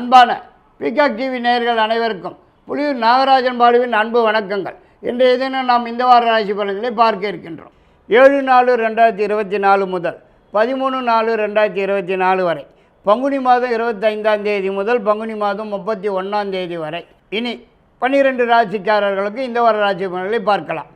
அன்பான peacock TV நேயர்கள் அனைவருக்கும் புலியூர் நாகராஜன் பாலுவின் அன்பு வணக்கங்கள். இன்றைய தினம் நாம் இந்த வார ராசி பலன்களை பார்க்க இருக்கின்றோம். ஏழு நாலு ரெண்டாயிரத்தி இருபத்தி நாலு முதல் பதிமூணு நாலு ரெண்டாயிரத்தி இருபத்தி நாலு வரை. பங்குனி மாதம் இருபத்தைந்தாம் தேதி முதல் பங்குனி மாதம் முப்பத்தி ஒன்றாம் தேதி வரை. இனி பன்னிரெண்டு ராசிக்காரர்களுக்கு இந்த வார ராசி பலன்களை பார்க்கலாம்.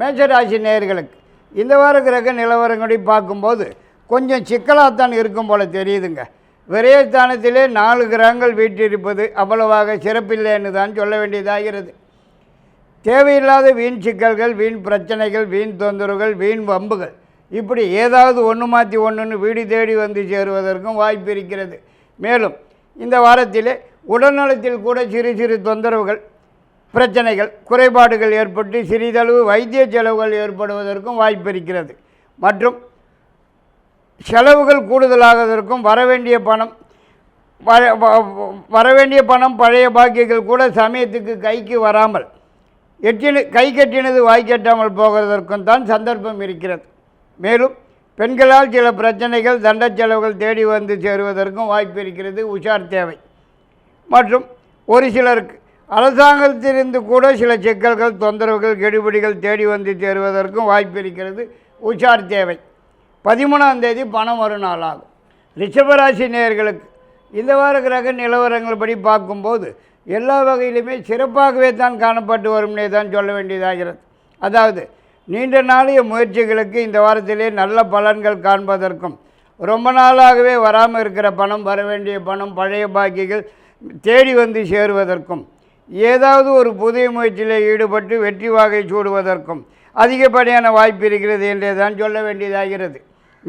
மேஷ ராசி நேயர்களுக்கு இந்த வார கிரக நிலவரங்களை பார்க்கும்போது கொஞ்சம் சிக்கலாகத்தான் இருக்கும் போல் தெரியுதுங்க. விரயஸ்தானத்திலே நாலு கிரகங்கள் வீற்றிருப்பது அவ்வளவாக சிறப்பில்லைன்னு தான் சொல்ல வேண்டியதாகிறது. தேவையில்லாத வீண் சிக்கல்கள் வீண் பிரச்சனைகள் வீண் தொந்தரவுகள் வீண் வம்புகள். இப்படி ஏதாவது ஒன்று மாற்றி ஒன்றுன்னு வீடு தேடி வந்து சேருவதற்கும் வாய்ப்பு இருக்கிறது. மேலும் இந்த வாரத்திலே உடல்நலத்தில் கூட சிறு சிறு தொந்தரவுகள் பிரச்சனைகள் குறைபாடுகள் ஏற்பட்டு சிறிதளவு வைத்திய செலவுகள் ஏற்படுவதற்கும் வாய்ப்பு இருக்கிறது. மற்றும் செலவுகள் கூடுதலாவதற்கும் வரவேண்டிய பணம் வர வ- வரவேண்டிய பணம் பழைய பாக்கியங்கள் கூட சமயத்துக்கு கைக்கு வராமல் எட்டின கை கட்டினது வாய் கட்டாமல் போகிறதற்கும் தான் சந்தர்ப்பம் இருக்கிறது. மேலும் பெண்களால் சில பிரச்சனைகள் தண்ட செலவுகள் தேடி வந்து சேருவதற்கும் வாய்ப்பு இருக்கிறது உஷார் தேவை. மற்றும் ஒரு சிலருக்கு அரசாங்கத்திலிருந்து கூட சில சிக்கல்கள் தொந்தரவுகள் கெடுபிடிகள் தேடி வந்து சேருவதற்கும் வாய்ப்பு இருக்கிறது உஷார் தேவை. பதிமூணாம் தேதி பணம் வரும் நாளாகும். ரிஷபராசி நேர்களுக்கு இந்த வார கிரக நிலவரங்கள் படி பார்க்கும்போது எல்லா வகையிலுமே சிறப்பாகவே தான் காணப்பட்டு வரும்னே தான் சொல்ல வேண்டியதாகிறது. அதாவது நீண்ட நாளைய முயற்சிகளுக்கு இந்த வாரத்திலே நல்ல பலன்கள் காண்பதற்கும் ரொம்ப நாளாகவே வராமல் இருக்கிற பணம் வர வேண்டிய பணம் பழைய பாக்கிகள் தேடி வந்து சேருவதற்கும் ஏதாவது ஒரு புதிய முயற்சியில் ஈடுபட்டு வெற்றி வாகை சூடுவதற்கும் அதிகப்படியான வாய்ப்பு இருக்கிறது என்றே தான் சொல்ல வேண்டியதாகிறது.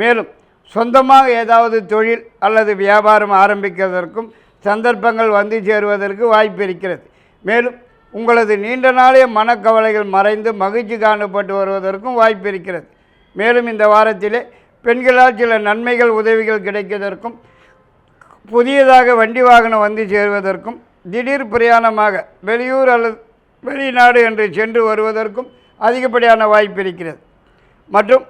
மேலும் சொந்தமாக ஏதாவது தொழில் அல்லது வியாபாரம் ஆரம்பிக்கிறதற்கும் சந்தர்ப்பங்கள் வந்து சேருவதற்கு வாய்ப்பு இருக்கிறது. மேலும் உங்களது நீண்ட நாளைய மனக்கவலைகள் மறைந்து மகிழ்ச்சி காணப்பட்டு வருவதற்கும் வாய்ப்பு இருக்கிறது. மேலும் இந்த வாரத்திலே பெண்களால் சில நன்மைகள் உதவிகள் கிடைப்பதற்கும் புதியதாக வண்டி வாகனம் வந்து சேருவதற்கும் திடீர் பிரயாணமாக வெளியூர் அல்லது வெளிநாடு என்று சென்று வருவதற்கும் அதிகப்படியான வாய்ப்பு இருக்கிறது. மற்றும்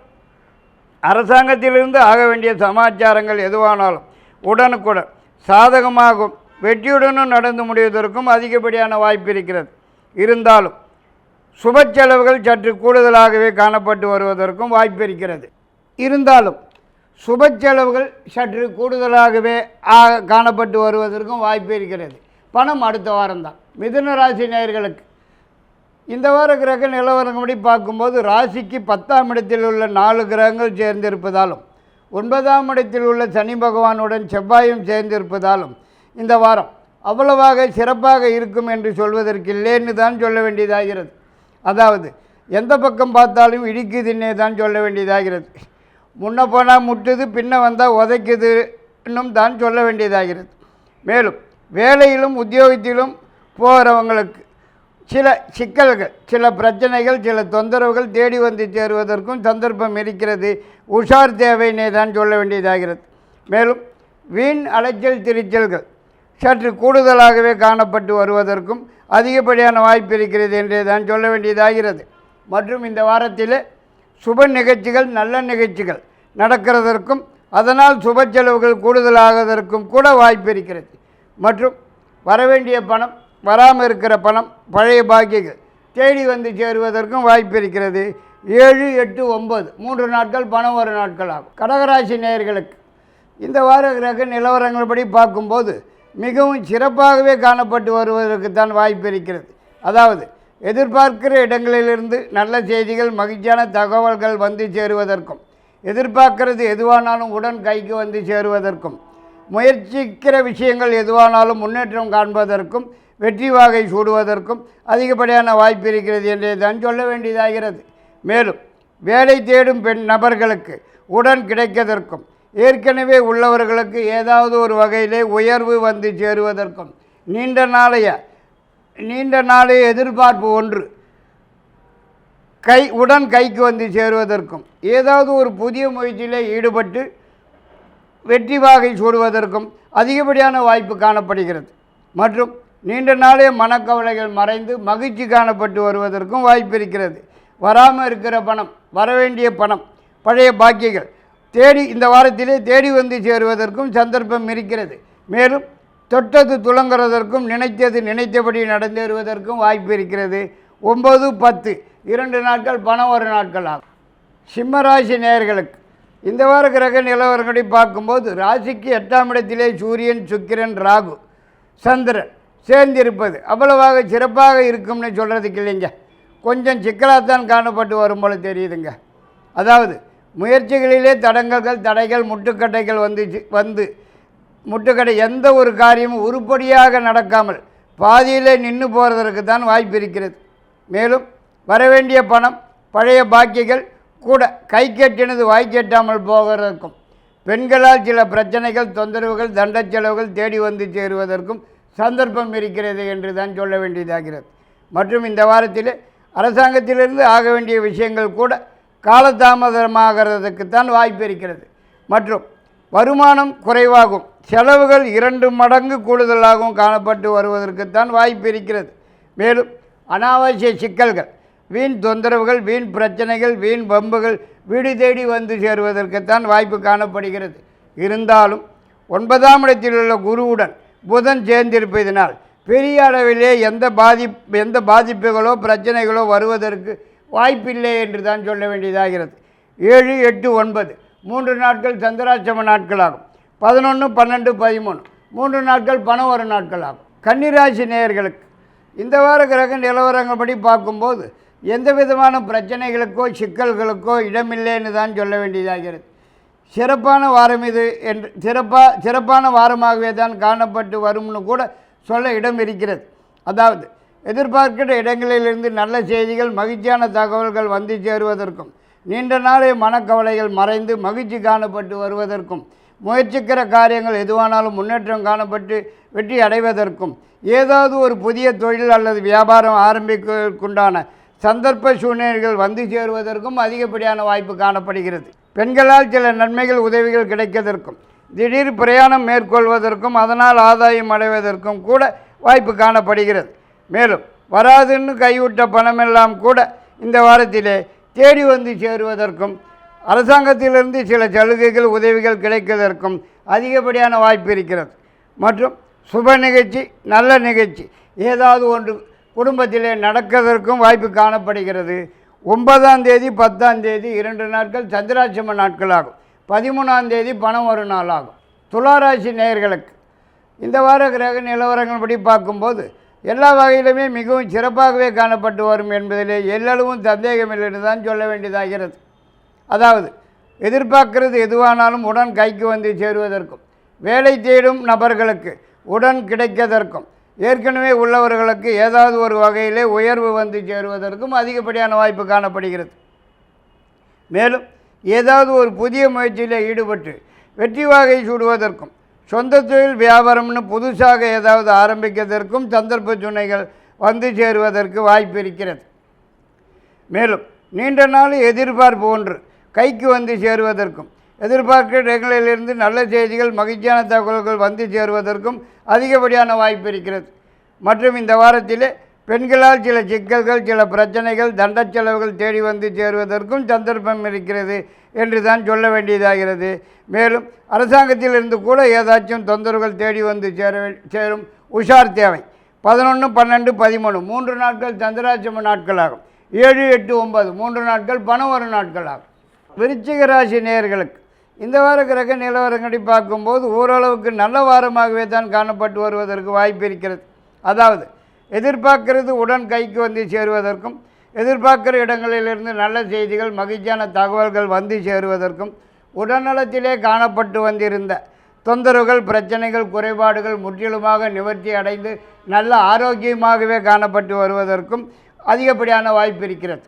அரசாங்கத்திலிருந்து ஆக வேண்டிய சமாச்சாரங்கள் எதுவானாலும் உடனுக்குடன் சாதகமாகும் வெற்றியுடனும் நடந்து முடிவதற்கும் அதிகப்படியான வாய்ப்பு இருக்கிறது. இருந்தாலும் சுப செலவுகள் சற்று கூடுதலாகவே காணப்பட்டு வருவதற்கும் வாய்ப்பு இருக்கிறது. இருந்தாலும் சுப செலவுகள் சற்று கூடுதலாகவே ஆ- காணப்பட்டு வருவதற்கும் வாய்ப்பு இருக்கிறது. பணம் அடுத்த வாரம்தான் மிதுன ராசி நேர்களுக்கு இந்த வார கிரக நிலவரங்கப்படி பார்க்கும்போது ராசிக்கு பத்தாம் இடத்தில் உள்ள நாலு கிரகங்கள் சேர்ந்திருப்பதாலும் ஒன்பதாம் இடத்தில் உள்ள சனி பகவானுடன் செவ்வாயும் சேர்ந்திருப்பதாலும் இந்த வாரம் அவ்வளவாக சிறப்பாக இருக்கும் என்று சொல்வதற்கு இல்லைன்னு தான் சொல்ல வேண்டியதாகிறது. அதாவது எந்த பக்கம் பார்த்தாலும் இடிக்குதுன்னே தான் சொல்ல வேண்டியதாகிறது. முன்ன போனால் முட்டுது பின்ன வந்தால் உதைக்குது இன்னும் தான் சொல்ல வேண்டியதாகிறது. மேலும் வேலையிலும் உத்தியோகத்திலும் போகிறவங்களுக்கு சில சிக்கல்கள் சில பிரச்சனைகள் சில தொந்தரவுகள் தேடி வந்து சேருவதற்கும் சந்தர்ப்பம் இருக்கிறது. உஷார் தேவைன்னே தான் சொல்ல வேண்டியதாகிறது. மேலும் வீண் அலைச்சல் திரிச்சல்கள் சற்று கூடுதலாகவே காணப்பட்டு வருவதற்கும் அதிகப்படியான வாய்ப்பு இருக்கிறது என்றே தான் சொல்ல வேண்டியதாகிறது. மற்றும் இந்த வாரத்தில் சுப நிகழ்ச்சிகள் நல்ல நிகழ்ச்சிகள் நடக்கிறதற்கும் அதனால் சுப செலவுகள் கூடுதலாகதற்கும் கூட வாய்ப்பு இருக்கிறது. மற்றும் வரவேண்டிய பணம் வராமல் இருக்கிற பணம் பழைய பாக்கியங்கள். தேடி வந்து சேருவதற்கும் வாய்ப்பு இருக்கிறது. ஏழு எட்டு ஒம்பது மூன்று நாட்கள் பணம் வரும் நாட்கள் ஆகும். கடகராசி நேயர்களுக்கு இந்த வார கிரக நிலவரங்கள்படி பார்க்கும்போது மிகவும் சிறப்பாகவே காணப்பட்டு வருவதற்கு தான் வாய்ப்பு இருக்கிறது. அதாவது எதிர்பார்க்கிற இடங்களிலிருந்து நல்ல செய்திகள் மகிழ்ச்சியான தகவல்கள் வந்து சேருவதற்கும் எதிர்பார்க்கிறது எதுவானாலும் உடன் கைக்கு வந்து சேருவதற்கும் முயற்சிக்கிற விஷயங்கள் எதுவானாலும் முன்னேற்றம் காண்பதற்கும் வெற்றி வாகை சூடுவதற்கும் அதிகப்படியான வாய்ப்பு இருக்கிறது என்றே தான் சொல்ல வேண்டியதாகிறது. மேலும் வேலை தேடும் பெண் நபர்களுக்கு உடன் கிடைக்கதற்கும் ஏற்கனவே உள்ளவர்களுக்கு ஏதாவது ஒரு வகையிலே உயர்வு வந்து சேருவதற்கும் நீண்ட நாளைய நீண்ட நாளைய எதிர்பார்ப்பு ஒன்று. கை உடன் கைக்கு வந்து சேருவதற்கும் ஏதாவது ஒரு புதிய முயற்சியிலே ஈடுபட்டு வெற்றி வாகை சூடுவதற்கும் அதிகப்படியான வாய்ப்பு காணப்படுகிறது. மற்றும் நீண்ட நாளே மனக்கவலைகள் மறைந்து மகிழ்ச்சி காணப்பட்டு வருவதற்கும் வாய்ப்பு இருக்கிறது வராமல் இருக்கிற பணம் வரவேண்டிய பணம் பழைய பாக்கியங்கள் தேடி இந்த வாரத்திலே தேடி வந்து சேருவதற்கும் சந்தர்ப்பம் இருக்கிறது. மேலும் தொட்டது துளங்குறதற்கும் நினைத்தது நினைத்தபடி நடந்தேறுவதற்கும் வாய்ப்பு இருக்கிறது. ஒம்பது பத்து இரண்டு நாட்கள் பணம் ஒரு நாட்கள் ஆகும். சிம்மராசி நேயர்களுக்கு இந்த வார கிரக நிலவரங்களை பார்க்கும்போது ராசிக்கு எட்டாம் இடத்திலே சூரியன் சுக்கிரன் ராகு சந்திரன் சேர்ந்திருப்பது. அவ்வளவாக சிறப்பாக இருக்கும்னு சொல்கிறதுக்கு இல்லைங்க. கொஞ்சம் சிக்கலாகத்தான் காணப்பட்டு வரும் போல தெரியுதுங்க. அதாவது முயற்சிகளிலே தடங்கல்கள் தடைகள் முட்டுக்கட்டைகள் வந்து வந்து முட்டுக்கடை எந்த ஒரு காரியமும் உருப்படியாக நடக்காமல் பாதியிலே நின்று போகிறதற்கு தான் வாய்ப்பு இருக்கிறது. மேலும் வரவேண்டிய பணம் பழைய பாக்கிகள் கூட கை கட்டினது வாய் கெட்டாமல் போகிறதற்கும் பெண்களால் சில பிரச்சனைகள் தொந்தரவுகள் தண்டச் செலவுகள் தேடி வந்து சேருவதற்கும் சந்தர்ப்பம் இருக்கிறது என்று தான் சொல்ல வேண்டியதாகிறது. மற்றும் இந்த வாரத்தில் அரசாங்கத்திலிருந்து ஆக வேண்டிய விஷயங்கள் கூட காலதாமதமாகிறதுக்குத்தான் வாய்ப்பு இருக்கிறது. மற்றும் வருமானம் குறைவாகும். செலவுகள் இரண்டு மடங்கு கூடுதலாகவும் காணப்பட்டு வருவதற்குத்தான் வாய்ப்பு இருக்கிறது. மேலும் அனாவசிய சிக்கல்கள் வீண் தொந்தரவுகள் வீண் பிரச்சனைகள் வீண் பம்புகள் வீடு தேடி வந்து சேருவதற்குத்தான் வாய்ப்பு காணப்படுகிறது. இருந்தாலும் ஒன்பதாம் இடத்தில் உள்ள குருவுடன் புதன் சேர்ந்திருப்பதனால் பெரிய அளவிலே எந்த பாதி எந்த பாதிப்புகளோ பிரச்சனைகளோ வருவதற்கு வாய்ப்பில்லை என்று தான் சொல்ல வேண்டியதாகிறது. ஏழு எட்டு ஒன்பது. மூன்று நாட்கள் சந்திராட்சம நாட்களாகும். பதினொன்று பன்னெண்டு பதிமூணு. மூன்று நாட்கள் பணம் வரும் நாட்கள் ஆகும் கன்னிராசி நேயர்களுக்கு இந்த வார கிரக நிலவரங்கள்படி பார்க்கும்போது எந்த விதமான பிரச்சனைகளுக்கோ சிக்கல்களுக்கோ இடமில்லைன்னு தான் சொல்ல வேண்டியதாகிறது. சிறப்பான வாரம் இது என்று சிறப்பாக சிறப்பான வாரமாகவே தான் காணப்பட்டு வரும்னு கூட சொல்ல இடம் இருக்கிறது. அதாவது எதிர்பார்க்கிற இடங்களிலிருந்து நல்ல செய்திகள் மகிழ்ச்சியான தகவல்கள் வந்து சேருவதற்கும் நீண்ட நாளே மனக்கவலைகள் மறைந்து மகிழ்ச்சி காணப்பட்டு வருவதற்கும் முயற்சிக்கிற காரியங்கள் எதுவானாலும் முன்னேற்றம் காணப்பட்டு வெற்றி அடைவதற்கும் ஏதாவது ஒரு புதிய தொழில் அல்லது வியாபாரம் ஆரம்பிப்பதற்குண்டான சந்தர்ப்ப சூழ்நிலைகள் வந்து சேருவதற்கும் அதிகப்படியான வாய்ப்பு காணப்படுகிறது. பெண்களால் சில நன்மைகள் உதவிகள் கிடைக்கதற்கும் திடீர் பிரயாணம் மேற்கொள்வதற்கும் அதனால் ஆதாயம் அடைவதற்கும் கூட வாய்ப்பு காணப்படுகிறது. மேலும் வராதுன்னு கைவிட்ட பணமெல்லாம் கூட இந்த வாரத்திலே தேடி வந்து சேருவதற்கும் அரசாங்கத்திலிருந்து சில சலுகைகள் உதவிகள் கிடைப்பதற்கும் அதிகப்படியான வாய்ப்பு இருக்கிறது. மற்றும் சுப நிகழ்ச்சி நல்ல நிகழ்ச்சி ஏதாவது ஒன்று குடும்பத்திலே நடக்கிறதற்கும் வாய்ப்பு காணப்படுகிறது. ஒன்பதாம் தேதி பத்தாம் தேதி இரண்டு நாட்கள் சந்திராட்சம நாட்களாகும். பதிமூணாம் தேதி பணம் ஒரு நாள் ஆகும் துளாராசி நேயர்களுக்கு இந்த வார கிரக நிலவரங்கள் படி பார்க்கும்போது எல்லா வகையிலுமே மிகவும் சிறப்பாகவே காணப்பட்டு வரும் என்பதிலே எல்லளவும் சந்தேகமில்லைன்னு தான் சொல்ல வேண்டியதாகிறது. அதாவது எதிர்பார்க்கிறது எதுவானாலும் உடன் கைக்கு வந்து சேருவதற்கும் வேலை தேடும் நபர்களுக்கு உடன் கிடைக்கதற்கும் ஏற்கனவே உள்ளவர்களுக்கு ஏதாவது ஒரு வகையிலே உயர்வு வந்து சேருவதற்கும் அதிகப்படியான வாய்ப்பு காணப்படுகிறது. மேலும் ஏதாவது ஒரு புதிய முயற்சியில் ஈடுபட்டு வெற்றி வாகை சூடுவதற்கும் சொந்த தொழில் வியாபாரம்னு புதுசாக ஏதாவது ஆரம்பிக்கிறதற்கும் சந்தர்ப்ப துணைகள் வந்து சேருவதற்கு வாய்ப்பு இருக்கிறது. மேலும் நீண்ட நாள் எதிர்பார்ப்பு ஒன்று கைக்கு வந்து சேருவதற்கும் எதிர்பார்க்கிற இடங்களிலிருந்து நல்ல செய்திகள் மகிழ்ச்சியான தகவல்கள் வந்து சேருவதற்கும் அதிகப்படியான வாய்ப்பு இருக்கிறது. மற்றும் இந்த வாரத்திலே பெண்களால் சில சிக்கல்கள் சில பிரச்சனைகள் தண்ட செலவுகள் தேடி வந்து சேருவதற்கும் சந்தர்ப்பம் இருக்கிறது என்று தான் சொல்ல வேண்டியதாகிறது. மேலும் அரசாங்கத்திலிருந்து கூட ஏதாச்சும் தொந்தரவுகள் தேடி வந்து சேர சேரும் உஷார் தேவை. பதினொன்று பன்னெண்டு பதிமூணு மூன்று நாட்கள் சந்திராசிரம நாட்களாகும் ஏழு எட்டு ஒன்பது மூன்று நாட்கள் பணம் வரும் நாட்கள் ஆகும். விருச்சிக ராசி நேயர்களுக்கு இந்த வார கிரக நிலவரங்களை பார்க்கும்போது ஓரளவுக்கு நல்ல வாரமாகவே தான் காணப்பட்டு வருவதற்கு வாய்ப்பு இருக்கிறது. அதாவது எதிர்பார்க்கிறது உடன் கைக்கு வந்து சேருவதற்கும் எதிர்பார்க்கிற இடங்களிலிருந்து நல்ல செய்திகள் மகிழ்ச்சியான தகவல்கள் வந்து சேருவதற்கும் உடல்நலத்திலே காணப்பட்டு வந்திருந்த தொந்தரவுகள் பிரச்சனைகள் குறைபாடுகள் முற்றிலுமாக நிவர்த்தி அடைந்து நல்ல ஆரோக்கியமாகவே காணப்பட்டு வருவதற்கும் அதிகப்படியான வாய்ப்பு இருக்கிறது.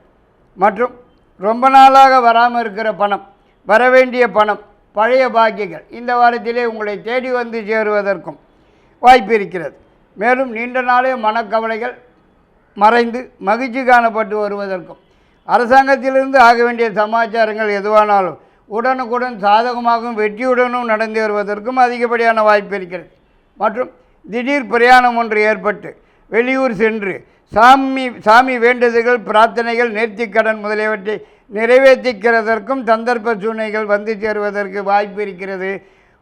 மற்றும் ரொம்ப நாளாக வராமல் இருக்கிற பணம் வரவேண்டிய பணம் பழைய பாக்கியங்கள் இந்த வாரத்திலே உங்களை தேடி வந்து சேருவதற்கும் வாய்ப்பு இருக்கிறது. மேலும் நீண்ட நாளே மனக்கவலைகள் மறைந்து மகிழ்ச்சி காணப்பட்டு வருவதற்கும் அரசாங்கத்திலிருந்து ஆக வேண்டிய சமாச்சாரங்கள் எதுவானாலும் உடனுக்குடன் சாதகமாகவும் வெற்றியுடனும் நடந்து வருவதற்கும் அதிகப்படியான வாய்ப்பு இருக்கிறது. மற்றும் திடீர் பிரயாணம் ஒன்று ஏற்பட்டு வெளியூர் சென்று சாமி சாமி வேண்டுதல்கள் பிரார்த்தனைகள் நேர்த்திக்கடன் முதலியவற்றை நிறைவேற்றிக்கிறதற்கும் சந்தர்ப்ப சூழ்நிலைகள் வந்து சேருவதற்கு வாய்ப்பு இருக்கிறது.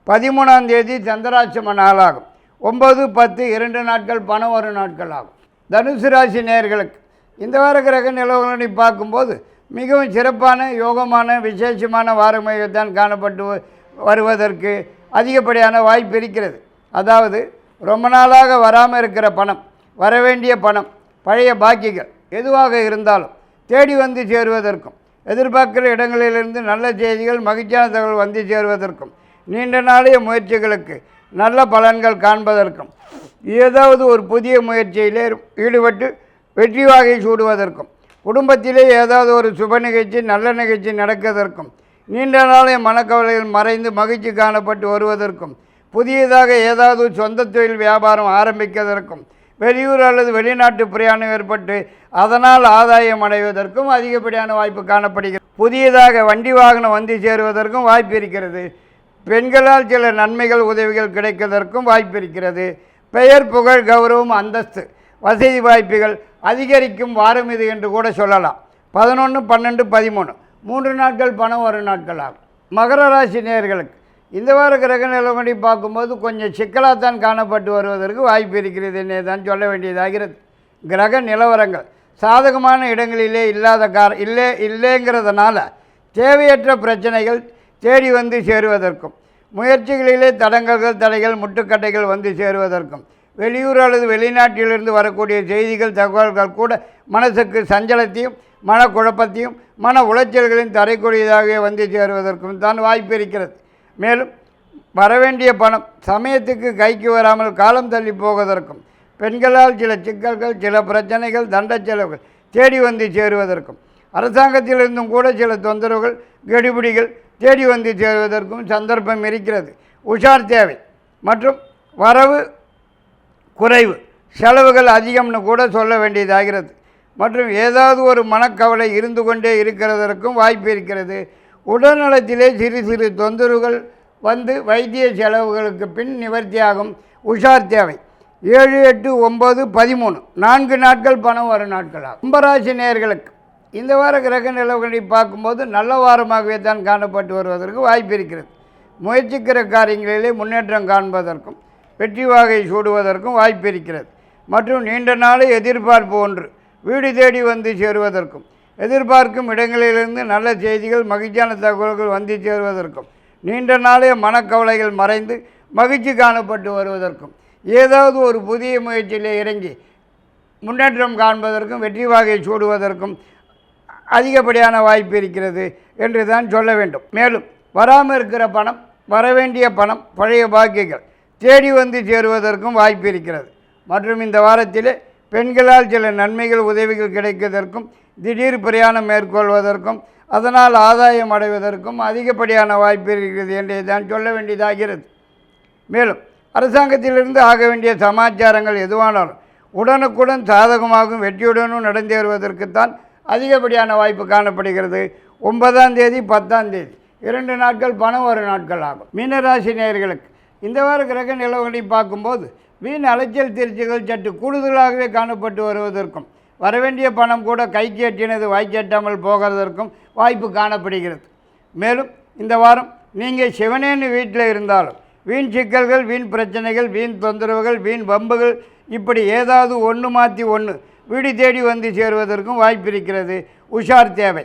பதிமூணாம் தேதி சந்திராட்சம நாளாகும். ஒம்பது பத்து இரண்டு நாட்கள் பணம் ஒரு நாட்கள் ஆகும். தனுசு ராசி நேயர்களுக்கு இந்த வார கிரக நிலவரங்களை பார்க்கும்போது மிகவும் சிறப்பான யோகமான விசேஷமான வாரமையத்தான் காணப்பட்டு வருவதற்கு அதிகப்படியான வாய்ப்பு இருக்கிறது. அதாவது ரொம்ப நாளாக வராமல் இருக்கிற பணம் வரவேண்டிய பணம் பழைய பாக்கிகள் எதுவாக இருந்தாலும் தேடி வந்து சேருவதற்கும் எதிர்பார்க்கிற இடங்களிலிருந்து நல்ல செய்திகள் மகிழ்ச்சியான தகவல் வந்து சேருவதற்கும் நீண்ட நாளைய முயற்சிகளுக்கு நல்ல பலன்கள் காண்பதற்கும் ஏதாவது ஒரு புதிய முயற்சியிலே ஈடுபட்டு வெற்றி வாகை சூடுவதற்கும் குடும்பத்திலே ஏதாவது ஒரு சுப நிகழ்ச்சி நல்ல நிகழ்ச்சி நடக்கதற்கும் நீண்ட நாளைய மனக்கவலைகள் மறைந்து மகிழ்ச்சி காணப்பட்டு வருவதற்கும் புதியதாக ஏதாவது சொந்த தொழில் வியாபாரம் ஆரம்பிக்கதற்கும் வெளியூர் அல்லது வெளிநாட்டு பிரயாணம் ஏற்பட்டு அதனால் ஆதாயம் அடைவதற்கும் அதிகப்படியான வாய்ப்பு காணப்படுகிறது. புதியதாக வண்டி வாகனம் வந்து சேருவதற்கும் வாய்ப்பு இருக்கிறது. பெண்களால் சில நன்மைகள் உதவிகள் கிடைப்பதற்கும் வாய்ப்பு இருக்கிறது. பெயர் புகழ் கௌரவம் அந்தஸ்து வசதி வாய்ப்புகள் அதிகரிக்கும் வாரம் இது என்று கூட சொல்லலாம். பதினொன்று பன்னெண்டு பதிமூணு. மூன்று நாட்கள் பணம் வரும் நாட்கள் ஆகும். மகர ராசி நேர்களுக்கு இந்த வார கிரக நிலவடி பார்க்கும்போது கொஞ்சம் சிக்கலாகத்தான் காணப்பட்டு வருவதற்கு வாய்ப்பு இருக்கிறது என்னே தான் சொல்ல வேண்டியதாகிறது. கிரக நிலவரங்கள் சாதகமான இடங்களிலே இல்லாத கார இல்லை இல்லைங்கிறதுனால தேவையற்ற பிரச்சனைகள் தேடி வந்து சேருவதற்கும் முயற்சிகளிலே தடங்கல்கள் தடைகள் முட்டுக்கட்டைகள் வந்து சேருவதற்கும் வெளியூர் அல்லது வெளிநாட்டிலிருந்து வரக்கூடிய செய்திகள் தகவல்கள் கூட மனசுக்கு சஞ்சலத்தையும் மனக்குழப்பத்தையும் மன உளைச்சல்களையும் தரக்கூடியதாகவே வந்து சேருவதற்கும் தான் வாய்ப்பு இருக்கிறது. மேலும் வரவேண்டிய பணம் சமயத்துக்கு கைக்கு வராமல் காலம் தள்ளி போவதற்கும் பெண்களால் சில சிக்கல்கள் சில பிரச்சனைகள் தண்ட செலவுகள் தேடி வந்து சேருவதற்கும் அரசாங்கத்திலிருந்தும் கூட சில தொந்தரவுகள் கெடுபிடிகள் தேடி வந்து சேருவதற்கும் சந்தர்ப்பம் இருக்கிறது. உஷார் தேவை. மற்றும் வரவு குறைவு. செலவுகள் அதிகம்னு கூட சொல்ல வேண்டியதாகிறது. மற்றும் ஏதாவது ஒரு மனக்கவலை இருந்து கொண்டே இருக்கிறதற்கும் வாய்ப்பு இருக்கிறது. உடல்நலத்திலே சிறு சிறு தொந்தரவுகள் வந்து வைத்திய செலவுகளுக்கு பின் நிவர்த்தியாகும். உஷார் தேவை. ஏழு எட்டு ஒம்பது பதிமூணு. நான்கு நாட்கள் பணம் வரும் நாட்களாகும். கும்பராசி நேர்களுக்கு இந்த வார கிரக நிலவுகளை பார்க்கும்போது நல்ல வாரமாகவே தான் காணப்பட்டு வருவதற்கு வாய்ப்பு இருக்கிறது. முயற்சிக்கிற காரியங்களிலே முன்னேற்றம் காண்பதற்கும் வெற்றி வாகை சூடுவதற்கும் வாய்ப்பு இருக்கிறது. மற்றும் நீண்ட நாளை எதிர்பார்ப்பு ஒன்று. வீடு தேடி வந்து சேருவதற்கும் எதிர்பார்க்கும் இடங்களிலிருந்து நல்ல செய்திகள் மகிழ்ச்சியான தகவல்கள் வந்து சேருவதற்கும் நீண்ட நாளைய மனக்கவலைகள் மறைந்து மகிழ்ச்சி காணப்பட்டு வருவதற்கும் ஏதாவது ஒரு புதிய முயற்சியிலே இறங்கி முன்னேற்றம் காண்பதற்கும் வெற்றி வாகை சூடுவதற்கும் அதிகப்படியான வாய்ப்பு இருக்கிறது என்று தான் சொல்ல வேண்டும். மேலும் வராமல் இருக்கிற பணம் வரவேண்டிய பணம் பழைய பாக்கியங்கள் தேடி வந்து சேருவதற்கும் வாய்ப்பு இருக்கிறது. மற்றும் இந்த வாரத்திலே பெண்களால் சில நன்மைகள் உதவிகள் கிடைப்பதற்கும் திடீர் பிரயாணம் மேற்கொள்வதற்கும் அதனால் ஆதாயம் அடைவதற்கும் அதிகப்படியான வாய்ப்பு இருக்கிறது என்று தான் சொல்ல வேண்டியதாகிறது. மேலும் அரசாங்கத்திலிருந்து ஆக வேண்டிய சமாச்சாரங்கள் எதுவானாலும் உடனுக்குடன் சாதகமாகவும் வெற்றியுடனும் நடந்தேறுவதற்குத்தான் அதிகப்படியான வாய்ப்பு காணப்படுகிறது. ஒன்பதாம் தேதி பத்தாம் தேதி இரண்டு நாட்கள் பணம் ஒரு நாட்கள் ஆகும். மீனராசி நேயர்களுக்கு இந்த வார கிரக நிலவுகளை பார்க்கும்போது வீண் அலைச்சல் திருச்சிகள் சற்று கூடுதலாகவே காணப்பட்டு வருவதற்கும் வரவேண்டிய பணம் கூட கைக்கு எட்டினது கேட்டாமல் போகிறதற்கும் வாய்ப்பு காணப்படுகிறது. மேலும் இந்த வாரம் நீங்கள் சிவனேன்னு வீட்டில் இருந்தாலும் வீண் சிக்கல்கள் வீண் பிரச்சனைகள் வீண் தொந்தரவுகள் வீண் வம்புகள் இப்படி ஏதாவது ஒன்று மாற்றி ஒன்று வீடு தேடி வந்து சேருவதற்கும் வாய்ப்பு இருக்கிறது. உஷார் தேவை.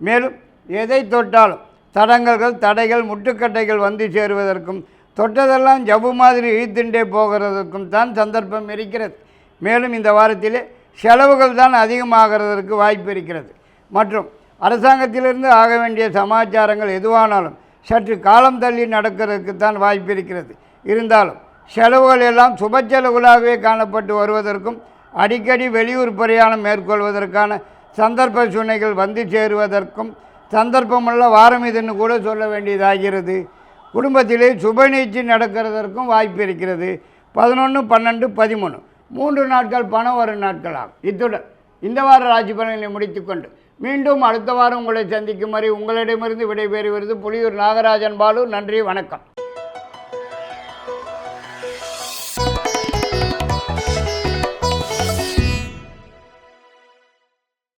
மேலும் எதை தொட்டாலும் தடங்கல்கள் தடைகள் முட்டுக்கட்டைகள் வந்து சேருவதற்கும் தொட்டதெல்லாம் ஜவ்வு மாதிரி இழுத்துண்டே போகிறதற்கும் தான் சந்தர்ப்பம் இருக்கிறது. மேலும் இந்த வாரத்திலே செலவுகள் தான் அதிகமாகிறதற்கு வாய்ப்பு இருக்கிறது. மற்றும் அரசாங்கத்திலிருந்து ஆக வேண்டிய சமாச்சாரங்கள் எதுவானாலும் சற்று காலம் தள்ளி நடக்கிறதுக்கு தான் வாய்ப்பு இருக்கிறது. இருந்தாலும் செலவுகள் எல்லாம் சுப செலவுகளாகவே காணப்பட்டு வருவதற்கும் அடிக்கடி வெளியூர் பிரயாணம் மேற்கொள்வதற்கான சந்தர்ப்ப சூழ்நிலைகள் வந்து சேருவதற்கும் சந்தர்ப்பமுள்ள வாரம் இதுன்னு கூட சொல்ல வேண்டியதாகிறது. குடும்பத்திலே சுப நிகழ்ச்சி நடக்கிறதற்கும் வாய்ப்பு இருக்கிறது. பதினொன்று பன்னெண்டு பதிமூணு. மூன்று நாட்கள் பணம் வரும் நாட்களாகும். இத்துடன் இந்த வார ராசி பலன்களை முடித்துக்கொண்டு மீண்டும் அடுத்த வாரம் உங்களை சந்திக்கும் வரை உங்களிடமிருந்து விடைபெறுவது புலியூர் நாகராஜன் பாலு. நன்றி வணக்கம்.